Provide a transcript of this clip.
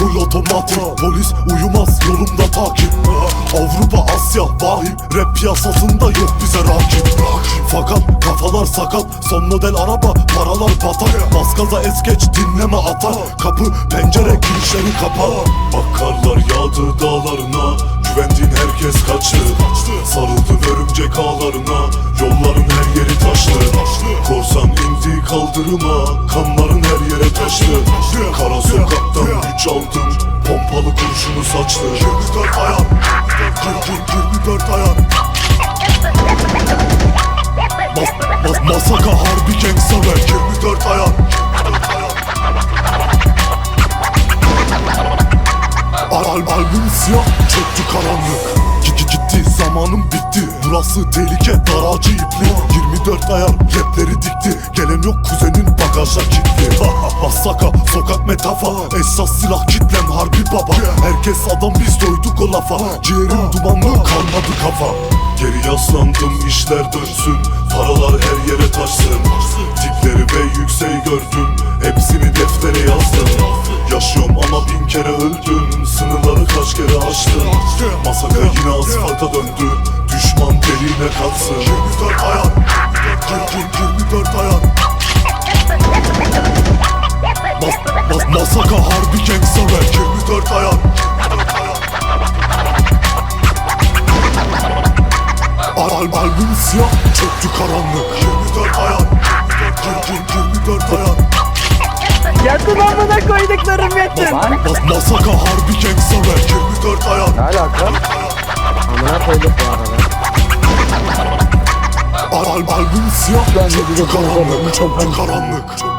full otomatik Polis uyumaz yolumda takip. Avrupa Asya vahim Rap piyasasında yok bize rakip. Fakat kafalar sakat Son model araba paralar batar Bas gaza es geç dinleme atar Kapı pencere girişleri kapa Bakarlar yağdı dağlarına Güvendiğin herkes kaçtı. Sarıldın örümcek ağlarına. Yolların her yeri taştı. Korsan indi kaldırıma. Kanların her yere taştı. Kara sokaktan güç aldım. Pompalı kurşunu saçtı. 24 ayar 24 ayar Mas, mas, Masaka harbi gangsta rap 24 ayar Al, zamanım bitti Burası tehlike daracı ipli 24 ayar rapleri dikti. Gelen yok kuzenin bagajda kilitli. Masaka sokak metafa Esas silah kitlem harbi baba. Herkes adam biz doyduk o lafa. Ciğerim dumanlı kalmadı kafa. Geri yaslandım işler dönsün. Paralar her yere taşsın. Tipleri ama bin kere öldüm Sınırları kaç kere aştım Masaka yine asfalta döndü Düşman deliğine kalsın 24 ayar 24 ayar Mas, mas, Masaka harbi gangsta rap. 24 ayar Al, al, albüm siyah çöktü karanlık. 24 ayar 24 ayar Yakın amına koyduklarım yetim. Mas, Masaka harbi gangsta rap 24 ayar Ne alaka? Amına koyduk bu arada. Al, al, albüm siyah çöktü karanlık Çöktü karanlık